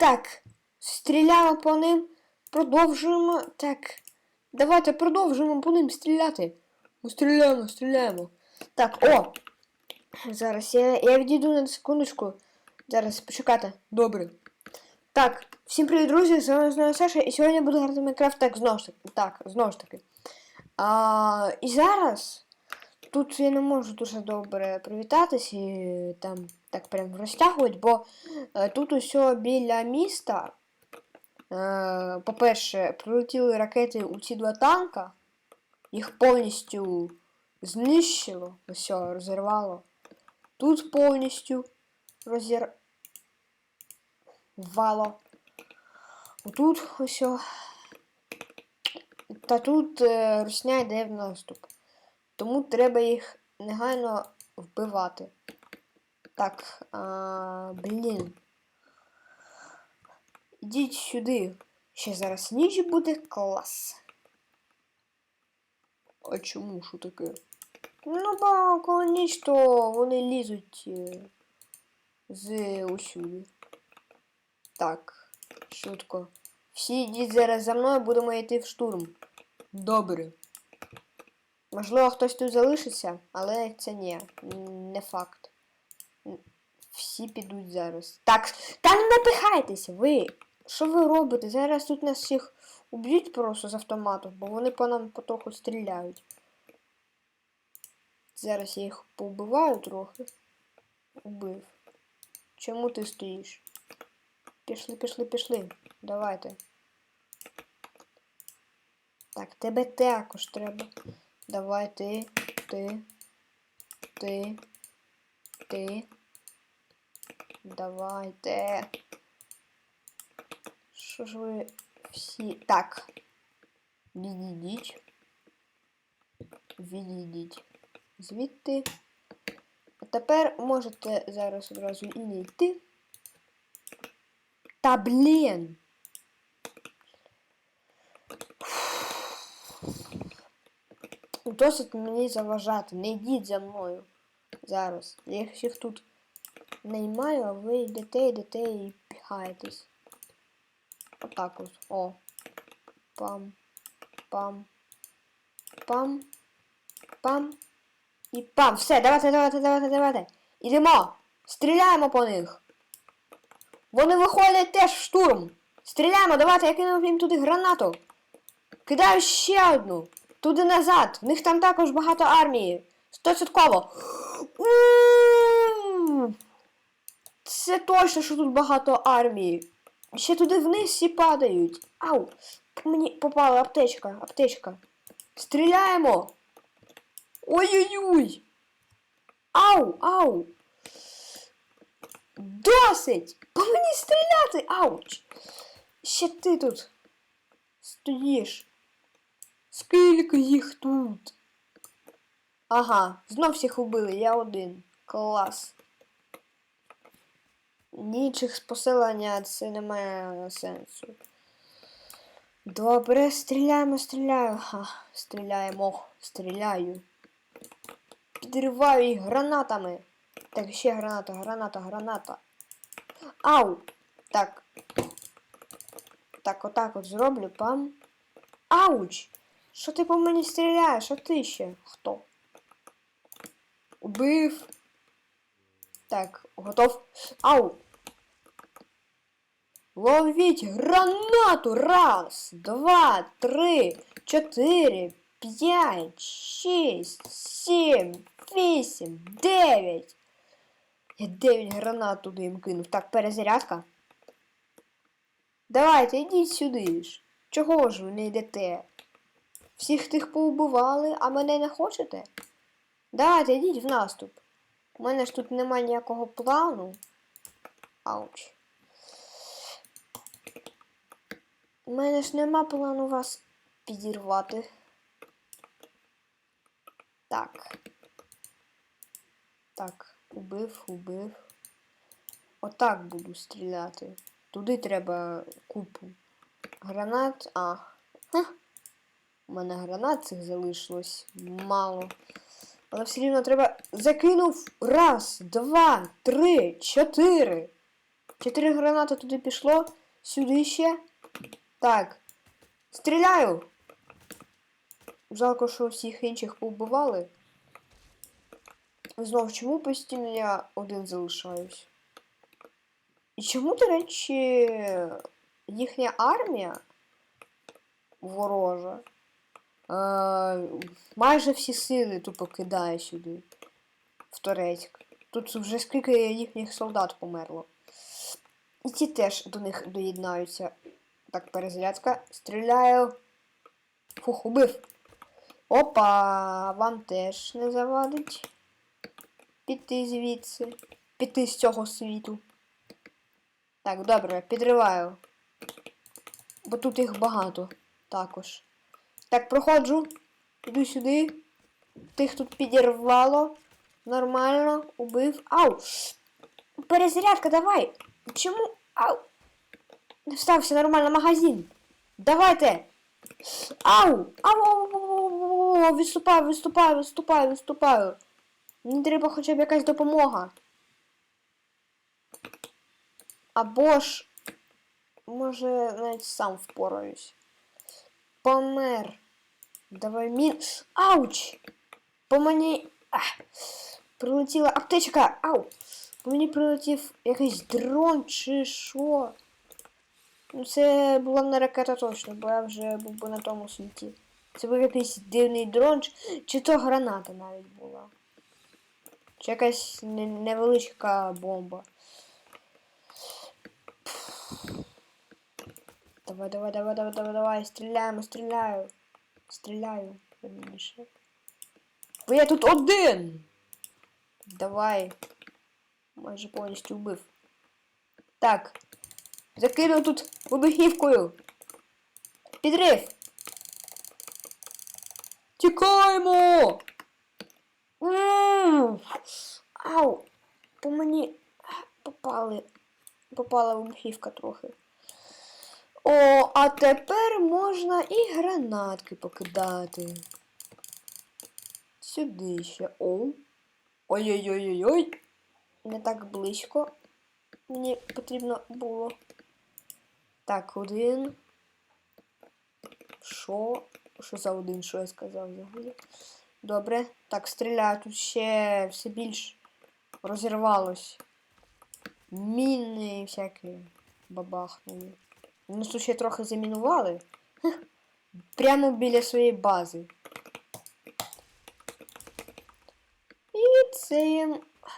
Так, стріляємо по ним. Продовжуємо. Так. Давайте продовжуємо по ним стріляти. Ми стріляємо, стріляємо. Так, о! Зараз я, я відійду на секундочку. Зараз почекайте. Добре. Так, всім привіт, друзі! З вами знову Саша, і сьогодні буду грати в Майнкрафт так, знову ж таки. Так, знову ж таки. А, і зараз тут я не можу дуже добре привітатись і там так прям розтягувати, бо е, тут усе біля міста. Е, по-перше, прилетіли ракети у ці два танка, їх повністю знищило, усе, розірвало. Тут повністю розірвало. Отут усе. Та тут е, русня йде в наступ. Тому треба їх негайно вбивати. Так, а, блін. Ідіть сюди. Ще зараз ніч буде клас. А чому що таке? Ну, бо коли ніч, то вони лізуть е, з усюди. Так, швидко. Всі йдіть зараз за мною, будемо йти в штурм. Добре. Можливо, хтось тут залишиться, але це ні, не факт. Всі підуть зараз. Так, та не напихайтеся, ви. Що ви робите? Зараз тут нас всіх уб'ють просто з автомату, бо вони по нам потроху стріляють. Зараз я їх повбиваю трохи. Убив. Чому ти стоїш? Пішли, пішли, пішли. Давайте. Так, тебе також треба. Давай ти, ти, ти, ти. Давайте. Що ж ви всі. Так. Відійдіть. Відійдіть. Звідти. А тепер можете зараз одразу і не йти. Та блін! Досить мені заважати. Не йдіть за мною. Зараз. Я всіх тут наймаю, а ви йдете, йдете і піхаєтесь. Отак от. О. Пам. Пам. Пам. Пам. І пам. Все, давайте, давайте, давайте, давайте. Ідемо. Стріляємо по них. Вони виходять теж в штурм. Стріляємо, давайте, я кину їм туди гранату. Кидаю ще одну. Туди назад. В них там також багато армії. Стовідсотково. У! Це точно, що тут багато армії. Ще туди вниз всі падають. Ау! Мені попала аптечка, аптечка. Стріляємо! Ой-ой-ой! Ау! Ау! Досить! По мені стріляти! Ауч! Ще ти тут стоїш. Скільки їх тут? Ага, знов всіх убили, я один. Клас. Нічих з посилання це не має сенсу. Добре, стріляємо, стріляю. Ха, стріляємо, стріляю. Підриваю їх гранатами. Так, ще граната, граната, граната. Ау! Так. Так, отак от зроблю, пам. Ауч! Що ти по мені стріляєш? А ти ще? Хто? Убив. Так, готов. Ау! Ловіть гранату! Раз, два, три, чотири, п'ять, шість, сім, вісім, дев'ять. Я дев'ять гранат туди їм кинув. Так, перезарядка. Давайте, йдіть сюди ж. Чого ж ви не йдете? Всіх тих поубивали, а мене не хочете? Давайте, йдіть в наступ. У мене ж тут немає ніякого плану. Ауч. У мене ж нема плану вас підірвати. Так. Так, убив, убив. Отак буду стріляти. Туди треба купу. Гранат. А. Ха. У мене гранат цих залишилось мало. Але все рівно треба. Закинув. Раз, два, три, чотири. Чотири гранати туди пішло. Сюди ще. Так. Стріляю! Жалко, що всіх інших повбивали. Знов, чому постійно я один залишаюсь? І чому, до речі, їхня армія ворожа е, майже всі сили тупо кидає сюди, в Турецьк. Тут вже скільки їхніх солдат померло. І ті теж до них доєднаються. Так, перезарядка. Стріляю. Фух, убив. Опа, вам теж не завадить. Піти звідси. Піти з цього світу. Так, добре, підриваю. Бо тут їх багато також. Так, проходжу. Іду сюди. Тих тут підірвало. Нормально, убив. Ау! Перезарядка, давай! Чому? Ау! Не встався нормально магазин. Давайте! Ау! Ау! ау, ау, Відступаю, відступаю, відступаю, відступаю. Мені треба хоча б якась допомога. Або ж, може, навіть сам впораюсь. Помер. Давай мін. Ауч! По мені. Ах. Прилетіла аптечка! Ау! По мені прилетів якийсь дрон чи що. Ну, це була не ракета точно, бо я вже був би на тому світі. Це був якийсь дивний дрон, чи, то граната навіть була. Чи якась не- невеличка бомба. Давай, давай, давай, давай, давай, давай, стріляємо, стріляю. Стріляю, верніше. Бо я тут один. Давай. Майже повністю вбив. Так. Закинув тут вибухівкою. Підрив. Тікаємо! Ау! По мені попали. Попала вибухівка трохи. О, а тепер можна і гранатки покидати. Сюди ще. О. Ой-ой-ой-ой-ой. Не так близько. Мені потрібно було. Так, один. Що? Що за один, що я сказав взагалі? Добре. Так, стріляю. Тут ще все більш розірвалось. Міни всякі бабахнули. Ну, тут ще трохи замінували. Прямо біля своєї бази. І це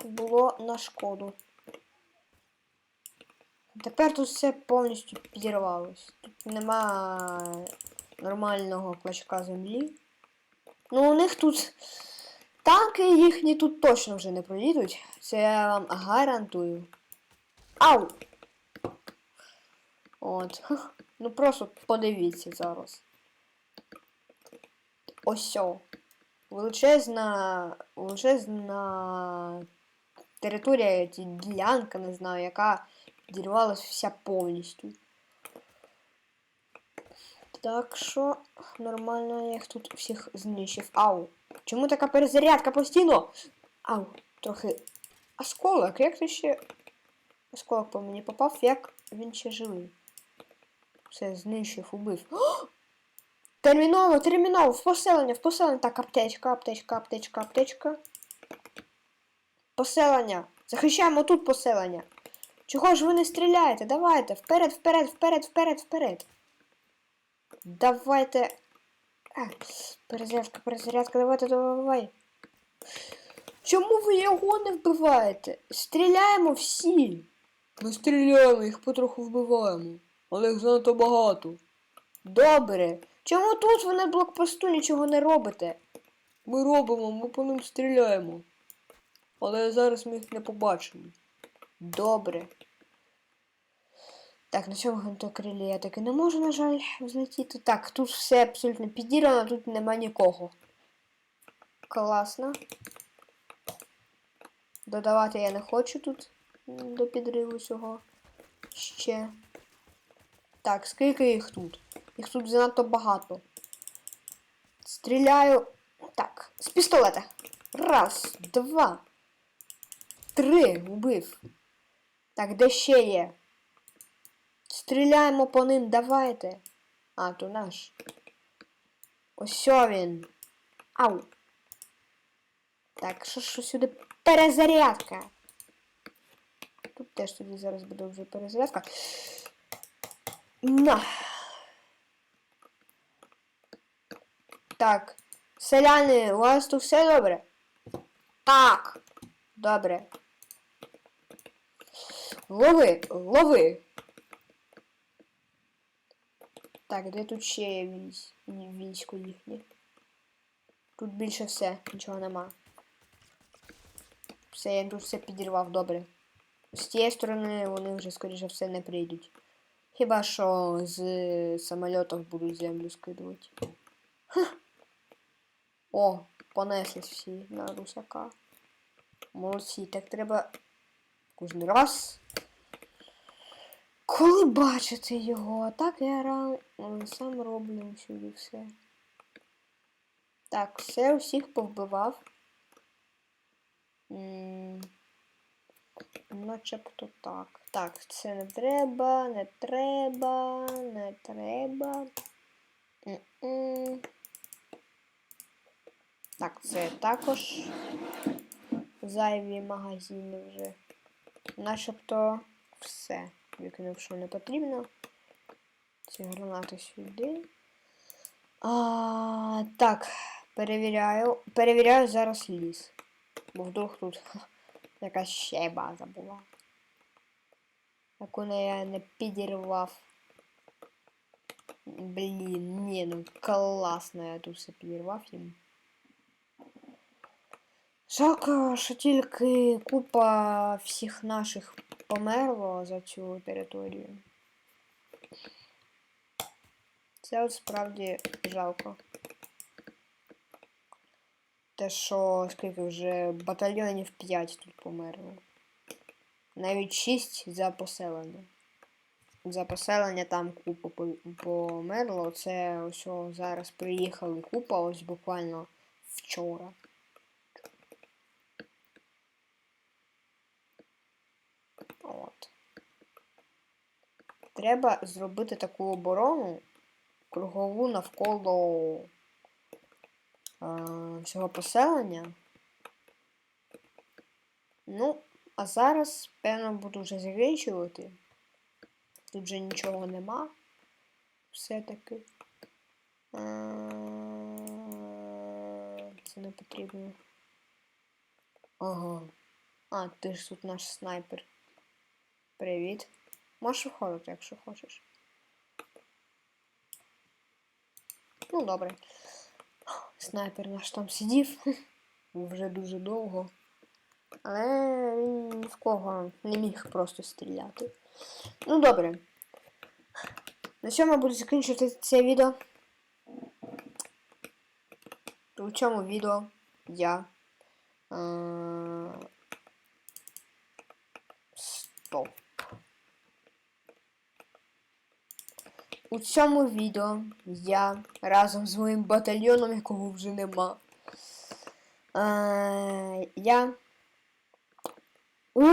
було на шкоду. Тепер тут все повністю підірвалось. Тут нема нормального клочка землі. Ну, у них тут танки їхні тут точно вже не проїдуть. Це я вам гарантую. Ау! От. Ну просто подивіться зараз. Ось. Величезна. Величезна територія, ділянка, не знаю, яка підірвалась вся повністю. Так що нормально я їх тут всіх знищив. Ау. Чому така перезарядка постійно? Ау, трохи. Осколок, як ти ще. Осколок по мені попав, як він ще живий. Все, знищив, убив. Терміново, терміново, в поселення, в поселення. Так, аптечка, аптечка, аптечка, аптечка. Поселення. Захищаємо тут поселення. Чого ж ви не стріляєте? Давайте, вперед, вперед, вперед, вперед, вперед. Давайте. А, перезарядка, перезарядка, давайте, давай. Чому ви його не вбиваєте? Стріляємо всі. Ми стріляємо, їх потроху вбиваємо. Але їх занадто багато. Добре. Чому тут ви на блокпосту нічого не робите? Ми робимо, ми по ним стріляємо. Але зараз ми їх не побачимо. Добре. Так, на цьому гвинтокрилі я таки не можу, на жаль, взлетіти. Так, тут все абсолютно підірвано, тут нема нікого. Класно. Додавати я не хочу тут до підриву цього. Ще. Так, скільки їх тут? Їх тут занадто багато. Стріляю. Так, з пістолета. Раз, два, три. Убив. Так, де ще є? Стріляємо по ним, давайте. А, то наш. Ось він. Ау. Так, що, що сюди перезарядка. Тут теж тоді зараз буде вже перезарядка. На. Так. Селяни, у вас тут все добре? Так. Добре. Лови, лови. Так, де тут ще є військ, військо їхнє? Тут більше все, нічого нема. Все, я тут все підірвав, добре. З тієї сторони вони вже, скоріше все, не прийдуть. Хіба що з самольотів будуть землю скидувати. Ха. О, понеслись всі на русака. Молодці, так треба кожен раз. Коли бачити його, а так я ран... сам роблю сюди все. Так, все, усіх повбивав. Начебто так. Так, це не треба, не треба, не треба. Так, це також зайві магазини вже. Начебто все. Викинув, що не потрібно. Ці гранати сюди. А, так, перевіряю. Перевіряю зараз ліс. Бо вдруг тут ха, якась ще база була. Яку не я не підірвав. Блін, ні, ну класно я тут все підірвав їм. Жалко, що тільки купа всіх наших померло за цю територію. Це справді жалко. Те, що скільки вже батальйонів 5 тут померло. Навіть 6 за поселення. За поселення там купа померло. Це ось зараз приїхали купа, ось буквально вчора. От. Треба зробити таку оборону кругову навколо е, всього поселення. Ну, а зараз, певно, буду вже закінчувати. Тут вже нічого нема. Все-таки. Е, Це не потрібно. Ага. А, ти ж тут наш снайпер. Привіт. Можеш виходити, якщо хочеш. Ну, добре. Снайпер наш там сидів вже дуже довго. Але він ні в кого не міг просто стріляти. Ну, добре. На цьому я буду закінчувати це відео. У цьому відео я. Е- Стоп. У цьому відео я разом з моїм батальйоном, якого вже нема. Е, я. У,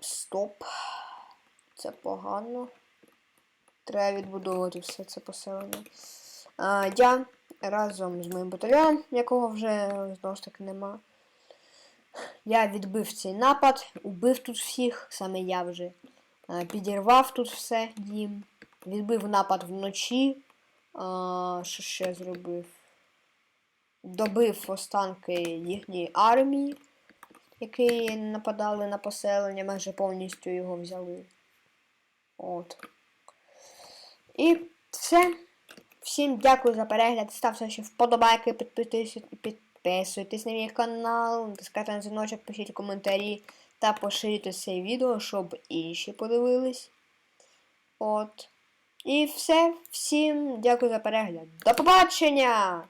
Стоп. Це погано. Треба відбудовувати все це поселення. Е, я разом з моїм батальйоном, якого вже знову ж таки нема. Я відбив цей напад, убив тут всіх, саме я вже. Е, Підірвав тут все дім. Відбив напад вночі. А, що ще зробив? Добив останки їхньої армії, які нападали на поселення, майже повністю його взяли. От. І все. Всім дякую за перегляд. Ставте ще вподобайки, підписуйтесь, підписуйтесь на мій канал, натискайте на дзвіночок, пишіть коментарі та поширюйте це відео, щоб інші подивились. От. І все. Всім дякую за перегляд. До побачення!